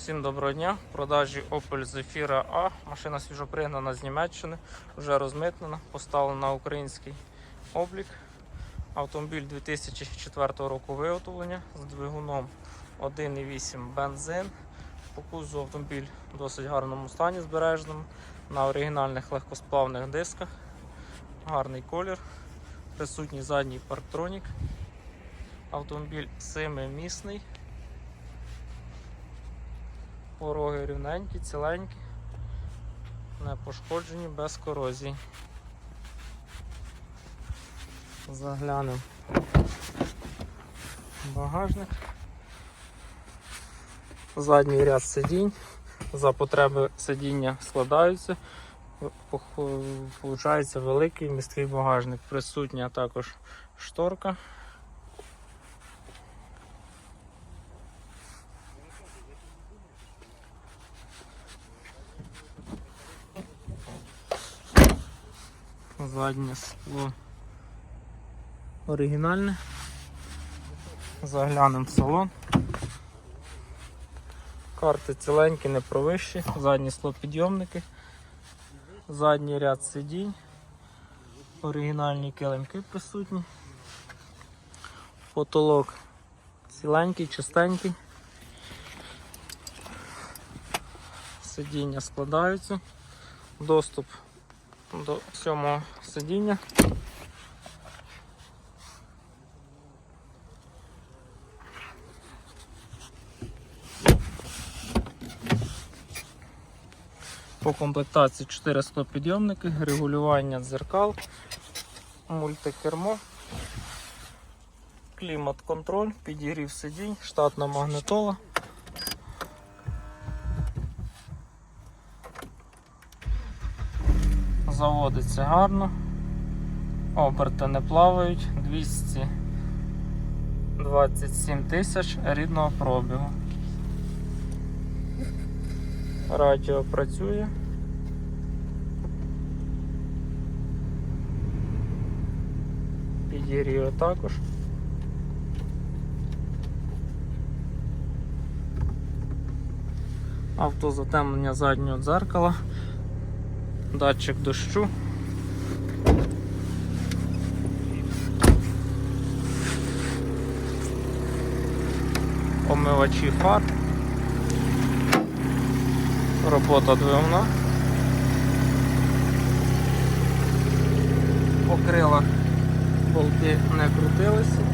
Всім доброго дня. В продажі Opel Zafira A. Машина свіжопригнана з Німеччини, вже розмитнена, поставлена на український облік. Автомобіль 2004 року виготовлення з двигуном 1,8 бензин. По кузову автомобіль в досить гарному стані збереженому, на оригінальних легкосплавних дисках. Гарний колір, присутній задній парктронік. Автомобіль семимісний. Пороги рівненькі, ціленькі, не пошкоджені, без корозії. Заглянемо багажник. Задній ряд сидінь. За потреби сидіння складаються. Получається великий місткий багажник. Присутня також шторка. Заднє скло. Оригінальне. Заглянемо в салон. Карти ціленькі, не провищі, задні склопідйомники, задній ряд сидінь, оригінальні килимки присутні, потолок ціленький, чистенький, сидіння складаються, доступ до сьомого сидіння. По комплектації 4 склопідйомники, регулювання дзеркал, мультикермо, клімат-контроль, підігрів сидінь, штатна магнитола. Заводиться гарно, оберти не плавають, 227 тисяч рідного пробігу. Радіо працює. Підігріє також. Автозатемнення заднього дзеркала, датчик дощу. Омивачі фар. Робота двигуна. По крилах болти не крутилися.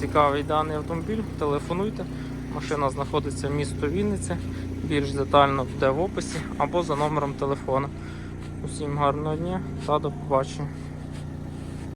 Цікавий даний автомобіль, телефонуйте. Машина знаходиться в місто Вінниці. Більш детально буде в описі або за номером телефону. Усім гарного дня та до побачення.